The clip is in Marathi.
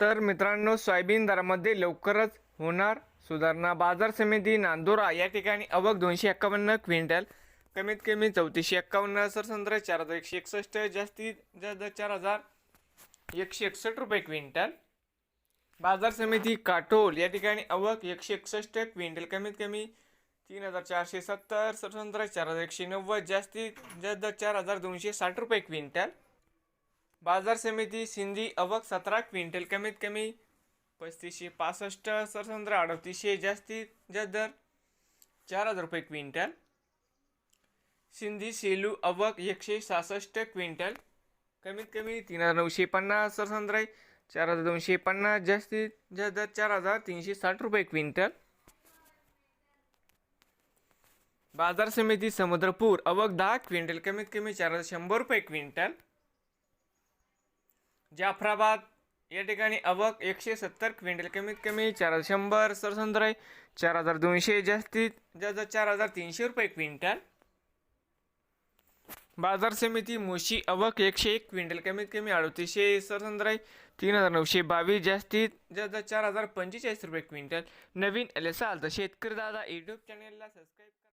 तर मित्रांनो सोयाबीन दरामध्ये लवकरच होणार सुधारणा. बाजार समिती नांदुरा या ठिकाणी अवक दोनशे एक्कावन्न क्विंटल कमीत कमी चौतीसशे एक्कावन्न सरसंद्र चार हजार एकशे एकसष्ट जास्तीत जास्त चार हजार एकशे एकसष्ट रुपये क्विंटल. बाजार समिती काटोल या ठिकाणी अवक एकशे एकसष्ट क्विंटल कमीत कमी तीन हजार चारशे सत्तर सरसंद्र चार हजार एकशे नव्वद जास्तीत जास्त चार हजार दोनशे साठ रुपये क्विंटल. बाजार समिती सिंधी अवक सतरा क्विंटल कमीत कमी पस्तीसशे पासष्ट सरसंद्र अडतीसशे जास्तीत जास्त दर चार हजार रुपये क्विंटल. सिंधी सेलू अवक एकशे सहासष्ट क्विंटल कमीत कमी तीन हजार नऊशे पन्नास सरसंद्र चार हजार दोनशे पन्नास जास्तीत जास्त दर चार हजार तीनशे साठ रुपये क्विंटल. बाजार समिती समुद्रपूर अवक दहा क्विंटल कमीत कमी चार हजार शंभर रुपये क्विंटल. जाफराबाद या ठिकाणी अवक एकशे सत्तर क्विंटल कमीत कमी चार हजार शंभर सरसंद्र चार हजार दोनशे जास्तीत जास्त चार हजार तीनशे रुपये क्विंटल. बाजार समिती मोशी अवक एकशे एक क्विंटल कमीत कमी अडतीसशे सरसंद्र तीन हजार नऊशे बावीस जास्तीत जास्त चार हजार पंचेचाळीस रुपये क्विंटल. नवीन एल तर शेतकरी दादा यूट्यूब चॅनेलला सबस्क्राईब करा.